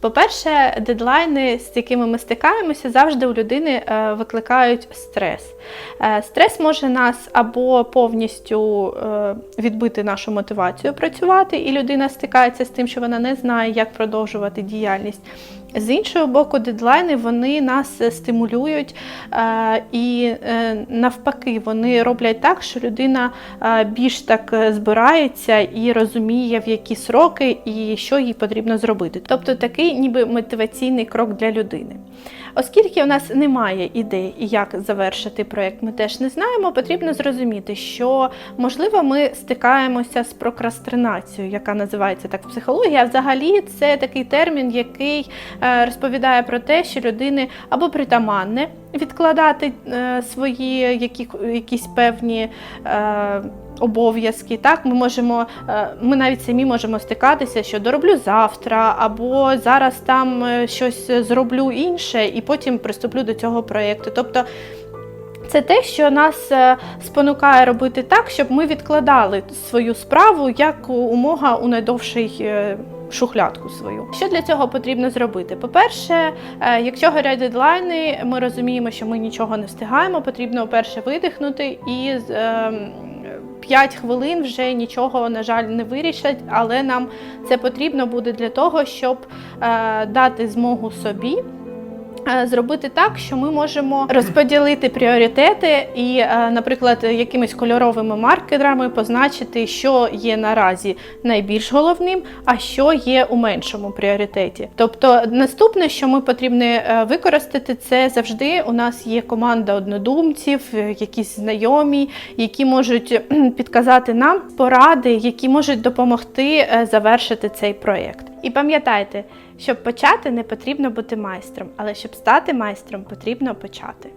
По-перше, дедлайни, з якими ми стикаємося, завжди у людини е, викликають стрес. Е, Стрес може нас або повністю е, відбити нашу мотивацію працювати, і людина стикається з тим, що вона не знає, як продовжувати діяльність. З іншого боку, дедлайни вони нас е, стимулюють е, і е, навпаки вони роблять так, що людина більш так збирається і розуміє, в які сроки і що їй потрібно зробити. Тобто такий ніби мотиваційний крок для людини. Оскільки у нас немає ідей, як завершити проєкт, ми теж не знаємо, потрібно зрозуміти, що можливо ми стикаємося з прокрастинацією, яка називається так в психології. А взагалі це такий термін, який розповідає про те, що людини або притаманне відкладати е, свої які, якісь певні. Е, Обов'язки, так ми можемо, е, ми навіть самі можемо стикатися, що дороблю завтра, або зараз там е, щось зроблю інше, і потім приступлю до цього проєкту. Тобто це те, що нас е, спонукає робити так, щоб ми відкладали свою справу як умога у найдовший е, шухлядку свою. Що для цього потрібно зробити? По-перше, е, якщо горять дедлайни, ми розуміємо, що ми нічого не встигаємо, потрібно перше видихнути і е, 5 хвилин вже нічого, на жаль, не вирішать, але нам це потрібно буде для того, щоб е, дати змогу собі. Е, Зробити так, що ми можемо розподілити пріоритети і, е, наприклад, якимись кольоровими маркерами позначити, що є наразі найбільш головним, а що є у меншому пріоритеті. Тобто, наступне, що ми потрібно е, використати, це завжди у нас є команда однодумців, якісь знайомі, які можуть підказати нам поради, які можуть допомогти завершити цей проєкт. І пам'ятайте, щоб почати, не потрібно бути майстром, але щоб стати майстром, потрібно почати.